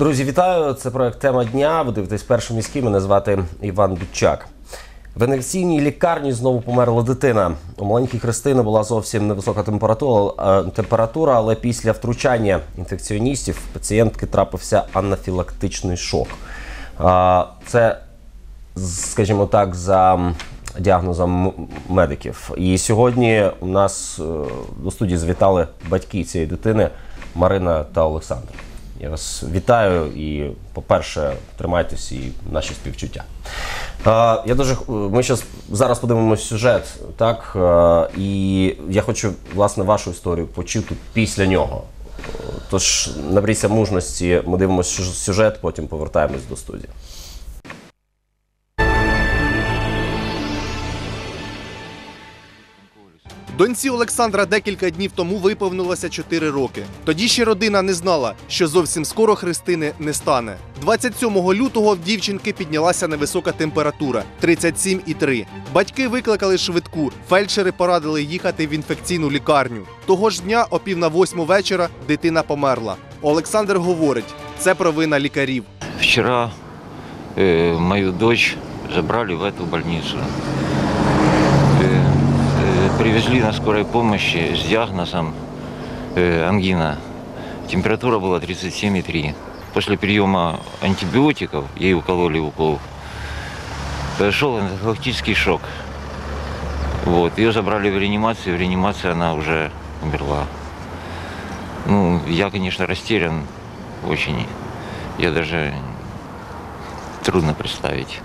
Друзі, вітаю! Це проект Тема дня. Ви дивитесь перший міський. Мене звати Іван Бітчак. В інфекційній лікарні знову померла дитина. У маленькій Христини була зовсім невисока температура, е, температура, але після втручання інфекціоністів пацієнтки трапився анафілактичний шок. Це, скажімо так, за діагнозом медиків. І сьогодні у нас е, до студії завітали батьки цієї дитини Марина та Олександр. Я вас вітаю і, по-перше, тримайтесь і наші співчуття. Е, я дуже х- ми щас, зараз подивимося сюжет, так? Е, і я хочу власне вашу історію почути після нього. Е, Тож набрійся мужності, ми дивимося сюж- сюжет, потім повертаємось до студії. Доньці Олександра декілька днів тому виповнилося 4 роки. Тоді ще родина не знала, що зовсім скоро Христини не стане. 27 лютого в дівчинки піднялася невисока температура 37,3. Батьки викликали швидку. Фельдшери порадили їхати в інфекційну лікарню. Того ж дня, о пів на восьму вечора, дитина померла. Олександр говорить, це провина лікарів. Вчера э, мою дочь забрали в эту больницу. Привезли на скорой помощи с диагнозом э, ангина. Температура была 37,3. После приема антибиотиков, ей укололи укол, произошел анафилактический шок. Вот, ее забрали в реанимацию, в реанимации она уже умерла. Ну, я, конечно, растерян очень. Я даже трудно представить.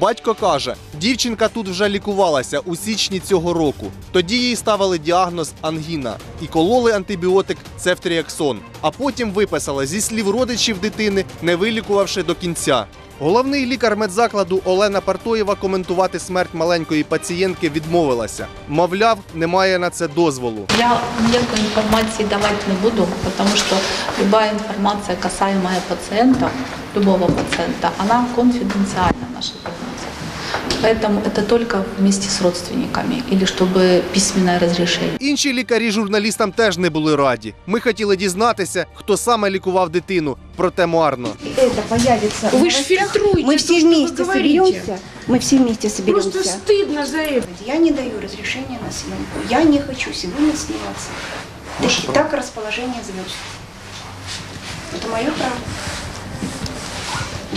Батько каже, дівчинка тут вже лікувалася у січні цього року. Тоді їй ставили діагноз ангіна і кололи антибіотик цефтріаксон, а потім виписали зі слів родичів дитини, не вилікувавши до кінця. Головний лікар медзакладу Олена Партоєва коментувати смерть маленької пацієнтки відмовилася. Мовляв, немає на це дозволу. Я никакой информации давать не буду, потому что любая информация, касаемая пациента, любого пациента, она конфиденциальна в нашей больнице. Поэтому это только вместе с родственниками или чтобы письменное разрешение. Інші лікарі журналістам теж не були раді. Ми хотіли дізнатися, хто саме лікував дитину, проте марно. это появится. Вы в ж новостях, фильтруете Мы то, все что вы вместе говорите. соберемся. Мы все вместе соберемся. Просто стыдно за это. Я не даю разрешения на съемку. Я не хочу сегодня сниматься. Так, так расположение звезд. Это мое право.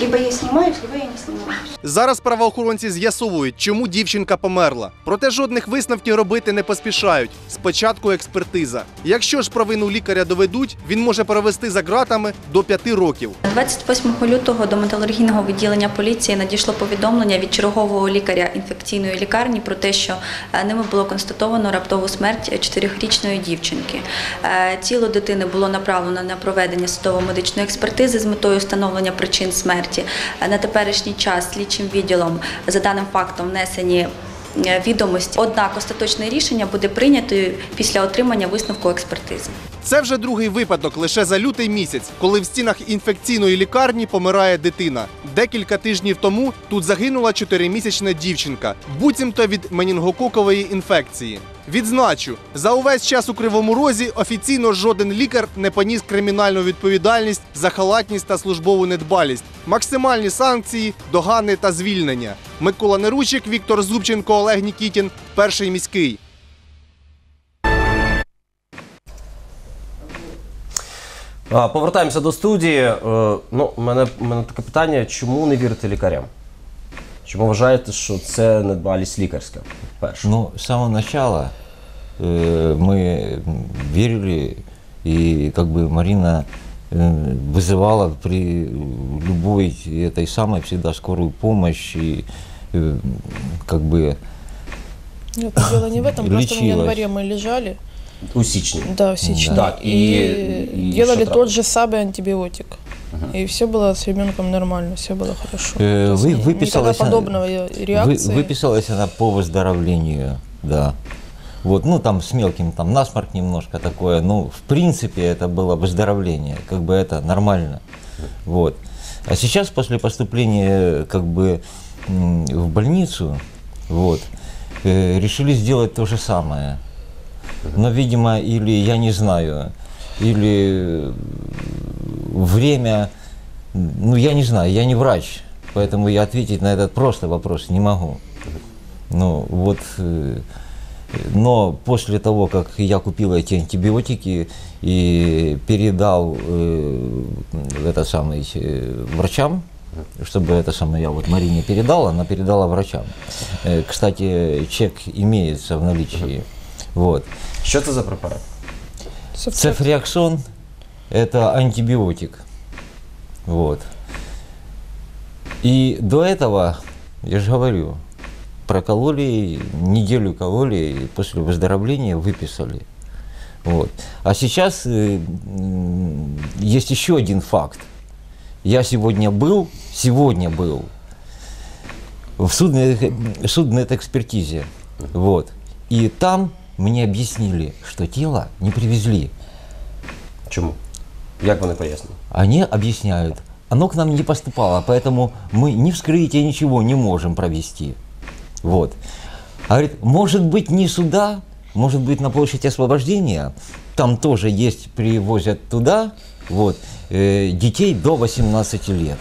Либо я снимаюсь, либо я не снимаюсь. Зараз правоохоронці з'ясовують, чому дівчинка померла. Проте жодних висновків робити не поспішають. Спочатку експертиза. Якщо ж провину лікаря доведуть, він може провести за ґратами до п'яти років. 28 лютого до металургійного відділення поліції надійшло повідомлення від чергового лікаря інфекційної лікарні про те, що е, ними було констатовано раптову смерть 4-річної дівчинки. Е, Тіло дитини було направлено на проведення судово-медичної експертизи з метою встановлення причин смерті. Е, На теперішній час слідчим відділом за даним фактом внесені е, відомості. Однак остаточне рішення буде прийнято після отримання висновку експертизи. Це вже другий випадок лише за лютий місяць, коли в стінах інфекційної лікарні помирає дитина. Декілька тижнів тому тут загинула чотиримісячна дівчинка, буцімто від менінгококової інфекції. Відзначу, за увесь час у Кривому Розі офіційно жоден лікар не поніс кримінальну відповідальність за халатність та службову недбалість, максимальні санкції, догани та звільнення. Микола Неручик, Віктор Зубченко, Олег Нікітін, перший міський. Повертаємося до студії. Е, Ну, мене, мене таке питання: чому не вірите лікарям? Чому вважаєте, що це недбалість лікарська? Перше. Ну, с самого начала э, мы верили, и как бы Марина э, вызывала при любой этой самой всегда скорую помощь, и как бы Нет, дело не в этом. Просто в январе мы лежали, У січні. да, сечне, Так, и, и- и делали тот же самый антибиотик. И все было с ребенком нормально, все было хорошо. Э, вы- выписалась подобного вы, реакции. выписалась она по выздоровлению, да. Вот, ну там с мелким, там насморк немножко такое, ну в принципе это было выздоровление, как бы это нормально, вот. А сейчас после поступления как бы в больницу, вот, э, решили сделать то же самое. Но, видимо, или я не знаю, или время Ну, я не знаю, я не врач, поэтому я ответить на этот просто вопрос не могу. Ну, вот, э, но после того, как я купил эти антибиотики и передал э, это самый э, врачам, чтобы это самое я вот Марине передал, она передала врачам. Э, кстати, чек имеется в наличии. Вот. Що це за препарат? Цефриаксон – это антибиотик. Вот. И до этого, я же говорю, прокололи, неделю кололи, и после выздоровления выписали. Вот. А сейчас э, есть еще один факт. Я сегодня был, сегодня был в судной, судмедэкспертизе. Вот. И там мне объяснили, что тело не привезли. Чому? Як вони пояснили? Они объясняют, оно к нам не поступало, поэтому мы ни вскрытие, ничего не можем провести. Вот. А говорит, может быть не сюда, может быть на площадь освобождения, там тоже есть, привозят туда, вот, э, детей до 18 лет.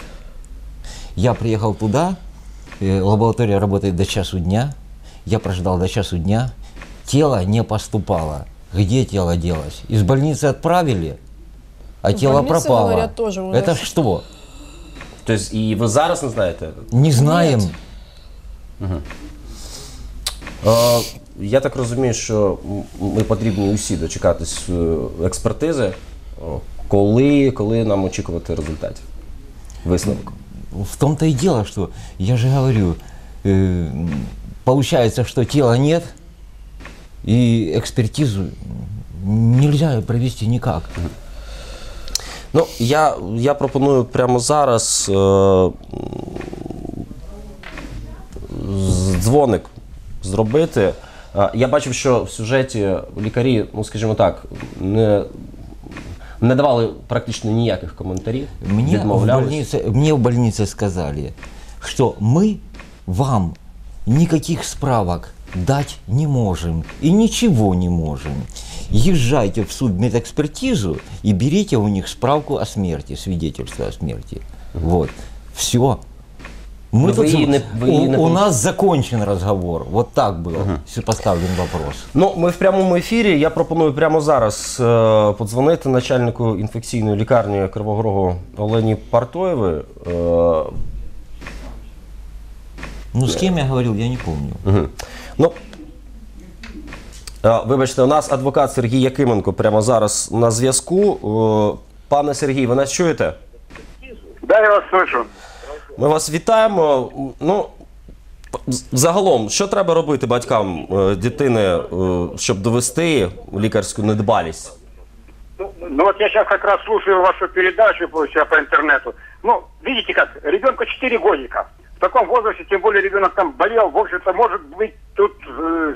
Я приехал туда, э, лаборатория работает до часу дня, я прождал до часу дня, тело не поступало. Где тело делось? Из больницы отправили, а В тело больнице, пропало. говорят, тоже у Это нас- что? Тобто, і ви зараз не знаєте? Не знаем. Е, я так розумію, що м- ми потрібні усі дочекатись е, експертизи. О, Коли, коли нам очікувати результатів? Висновок. В том-то и дело, что я же говорю, э, м, получается, что тела нет, и экспертизу нельзя провести никак. Ну, я, я пропоную прямо зараз е, дзвоник зробити. Е, Я бачив, що в сюжеті лікарі, ну скажімо так, не, не давали практично ніяких коментарів. Мне в, больнице, мне в больнице сказали, что мы вам никаких справок дать не можем и ничего не можем Езжайте в суд медэкспертизу и берите у них справку о смерти, свидетельство о смерти. Вот. Все. Мы Ну, тут, вы и не- вы и у, не у пом- нас закончен разговор. Вот так был поставлен вопрос. Ну, ми в прямому ефірі. Я пропоную прямо зараз е, подзвонити начальнику інфекційної лікарні Кривого Рогу Олені Партоєвої. Е, Ну, с кем я говорил, я не помню. Ну, е, вибачте, у нас адвокат Сергій Якименко прямо зараз на зв'язку. Е, Пане Сергій, ви нас чуєте? Да, я вас слышу. Ми вас вітаємо. Ну, з- загалом, що треба робити батькам е, дитини, е, щоб довести лікарську недбалість? Ну вот я сейчас как раз слушаю вашу передачу получаю, по интернету. Ну, видите как, ребенку 4 годика. В таком возрасте, тем более ребенок там болел, в общем-то, может быть тут э, э,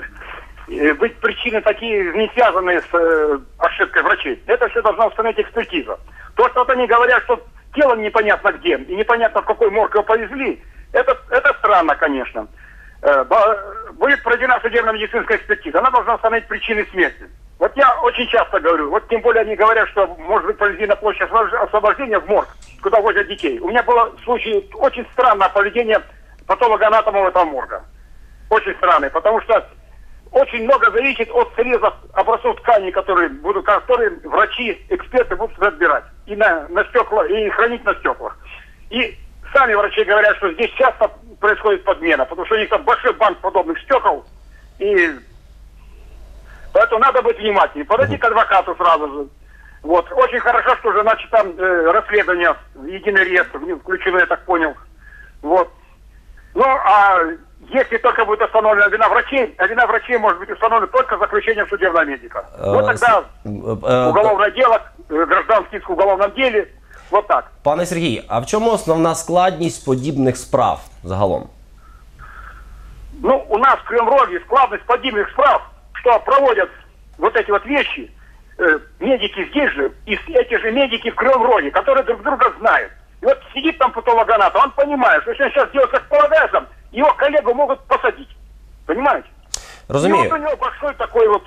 быть причины такие, не связанные с э, ошибкой врачей. Это все должна установить экспертиза. То, что вот они говорят, что тело непонятно где, и непонятно в какой морг его повезли, это, это странно, конечно. Э, Будет проведена судебно-медицинская экспертиза, она должна установить причины смерти. Вот я очень часто говорю, вот тем более они говорят, что может быть повезли на площадь освобож- освобождения в морг, куда возят детей. У меня было случай очень странное поведение патологоанатома этого морга. Очень странное, потому что очень много зависит от срезов образцов тканей, которые будут, которые врачи, эксперты будут разбирать и на, на стекла, и хранить на стеклах. И сами врачи говорят, что здесь часто происходит подмена, потому что у них там большой банк подобных стекол, и поэтому надо быть внимательнее. Подойти к адвокату сразу же. Вот. Очень хорошо, что уже начато э, расследование в единый реестр, включено, я так понял. Вот. Ну, а если только будет установлена вина врачей, а вина врачей может быть установлена только заключением судебного медика. Вот Е, тогда с- е, е, уголовное дело, э, гражданский иск в уголовном деле, вот так. Пане Сергій, а в чому основна складність подібних справ загалом? Ну, у нас в Кривом-Роге складность подобных справ, что проводят вот эти вот вещи, э, медики здесь же, и с- эти же медики в Кривом-Роге, которые друг друга знают. И вот сидит там патологоанатом, он понимает, что если он сейчас делает как полагается, его коллегу могут посадить. Понимаете? И вот у него большой такой вот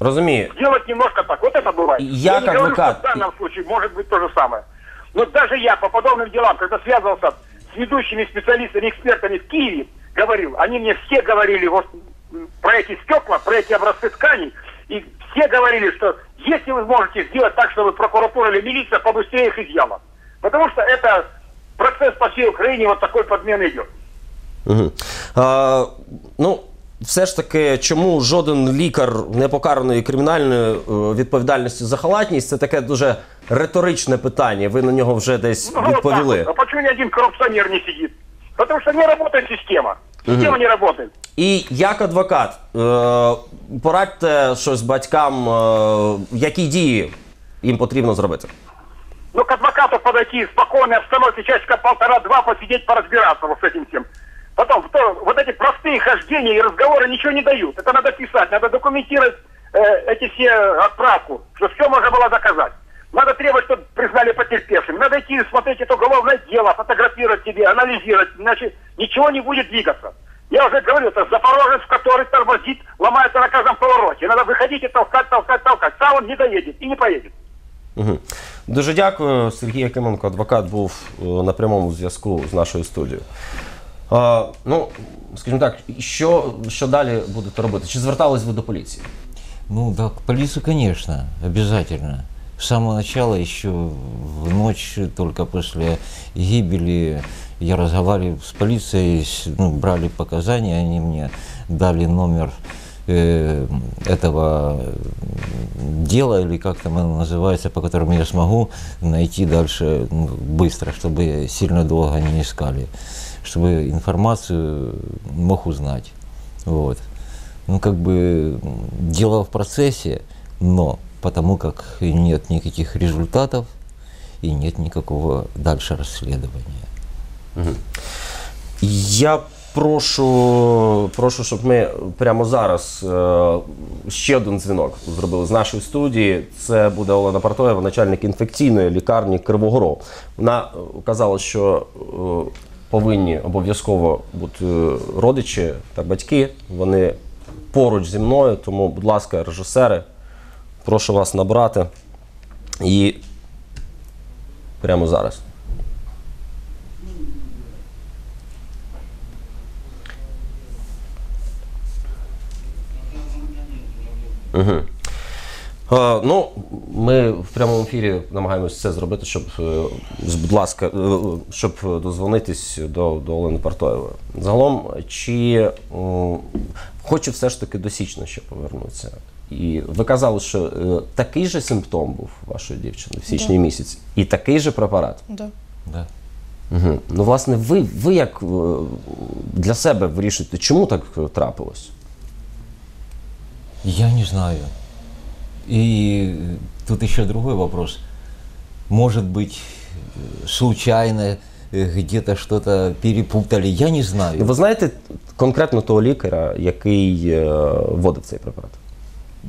розумію. делать немножко так. Вот это бывает. Я не как говорю, адвокат- что в данном случае может быть то же самое. Но даже я по подобным делам, когда связывался с ведущими специалистами, экспертами в Киеве, говорил, они мне все говорили вот про эти стекла, про эти образцы тканей, и все говорили, что если вы можете сделать так, чтобы прокуратура или милиция побыстрее их изъяла. Потому что это процесс по всей Украине вот такой подмены идет. Угу. А, ну, все ж таки, чому жоден лікар не покараний кримінальною е, відповідальністю за халатність, це таке дуже риторичне питання. Ви на нього вже десь Ну, так відповіли. А почему ни один коррупционер не сидит? Потому что не работает система. Система не работает. І як адвокат, е, порадьте щось батькам, е, які дії їм потрібно зробити. Ну, к адвокату подойти в спокойной обстановке, часика полтора-два посидеть, поразбираться вот с этим всем. Потом, то, вот эти простые хождения и разговоры ничего не дают. Это надо писать, надо документировать э, эти все отправку, что все можно было доказать. Надо требовать, чтобы признали потерпевшим. Надо идти смотреть это уголовное дело, фотографировать себе, анализировать, иначе ничего не будет двигаться. Я уже говорю, это запорожец, который тормозит, ломается на каждом повороте. Надо выходить и толкать, толкать, толкать. Сам он не доедет и не поедет. Угу. Дуже дякую. Сергій Якименко, адвокат, був е, на прямому зв'язку з нашою студією. Е, ну, скажімо так, що, що далі будете робити? Чи звертались ви до поліції? Ну да, к полицию, конечно, обязательно. С самого начала, еще в ночь, только после гибели, я разговаривал с полицией, с- ну, брали показания, они мне дали номер э, этого дела, или как там оно называется, по которому я смогу найти дальше ну, быстро, чтобы сильно долго не искали, чтобы информацию мог узнать. Вот. Ну, как бы дело в процессе, но потому как нет никаких результатов и нет никакого дальше расследования. Я прошу, прошу, щоб ми прямо зараз е, ще один дзвінок зробили з нашої студії. Це буде Олена Партоєва, начальник інфекційної лікарні Кривого Рогу. Вона е, казала, що е, повинні обов'язково бути е, родичі та батьки. Вони поруч зі мною. Тому, будь ласка, режисери, прошу вас набрати. І прямо зараз. Ну, ми в прямому ефірі намагаємося це зробити, щоб, е, з- будь ласка, е, щоб дозвонитись до, до Олени Партоєвої. Загалом, чи хочу все ж таки до січня ще повернутися. І ви казали, що е, такий же симптом був вашої дівчини в січні місяці, і такий же препарат. Да. Да. Угу. Ну, власне, ви, ви як е, для себе вирішуєте, чому так е, трапилось? Я не знаю. И тут еще другой вопрос. Может быть, э, случайно э, где-то что-то перепутали, я не знаю. Ну, Ви знаєте конкретно того лікаря, який е, вводив цей препарат?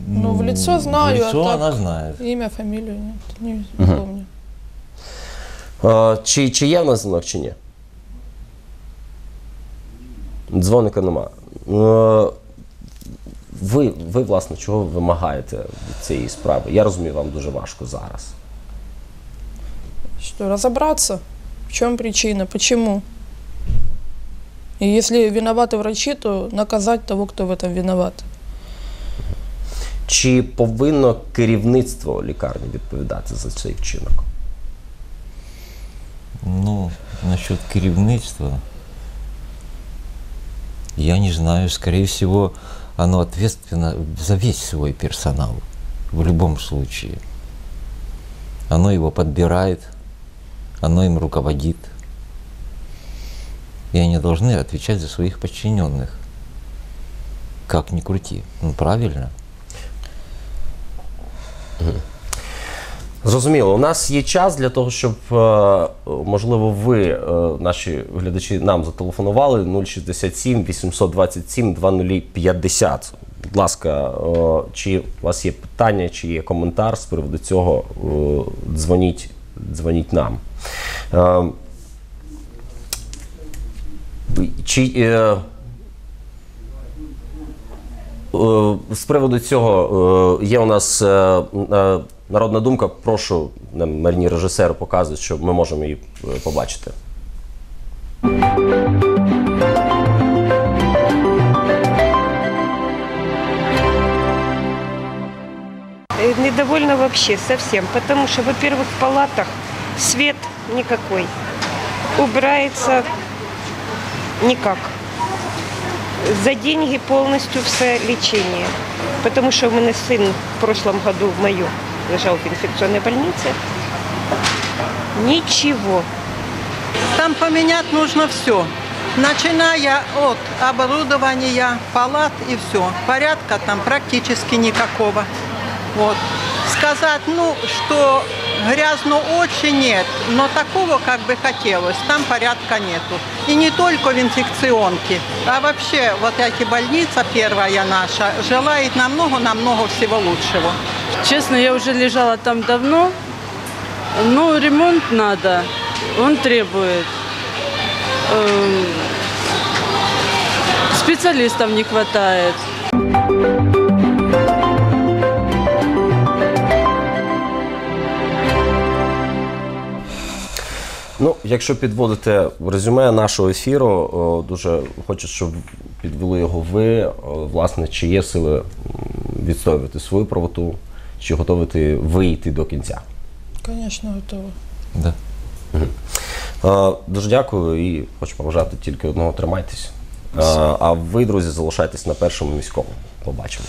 Ну, в лицо знаю, В а лицо так- она знает. Имя, фамилию нет, не, не помню. Е, Чи, чи є в нас дзвінок, чи ні? Дзвоника нема. Е, ви, ви, власне, чого вимагаєте від цієї справи? Я розумію, вам дуже важко зараз. Что, разобраться, в чем причина, почему. И если виноваты врачи, то наказать того, кто в этом виноват. Чи повинно керівництво лікарні відповідати за цей вчинок? Ну, насчет керівництва, я не знаю, скорее всего, оно ответственно за весь свой персонал, в любом случае. Оно его подбирает, оно им руководит. И они должны отвечать за своих подчиненных. Как ни крути. Ну, правильно. Зрозуміло, у нас є час для того, щоб е, можливо ви, е, наші глядачі, нам зателефонували 067 827 2050. Будь ласка, е, чи у вас є питання, чи є коментар з приводу цього, дзвоніть, дзвоніть нам. Чи З приводу цього є у нас народна думка. Прошу нам марні режисери показують, що ми можемо її е, побачити. Э, Недовольна вообще совсем, потому что, во-первых, в палатах свет никакой, убирается никак. За деньги полностью все лечение. Потому что у меня сын в прошлом году в маю лежал в инфекционной больнице. Ничего. Там поменять нужно все. Начиная от оборудования, палат и все. Порядка там практически никакого. Вот. Сказать, ну, что грязно очень нет, но такого, как бы хотелось, там порядка нету. И не только в инфекционке, а вообще вот эти больница первая наша желает намного-намного всего лучшего. Честно, я уже лежала там давно. Ну, ремонт надо. Он требует. Специалистов не хватает. Ну, якщо підводити резюме нашого ефіру, дуже хочу, щоб підвели його ви. Власне, чи є сили відстоювати свою правоту, чи готові ти вийти до кінця? Звісно, готова. Да. Дуже дякую і хочу побажати тільки одного тримайтесь. А ви, друзі, залишайтесь на першому міському. Побачимо.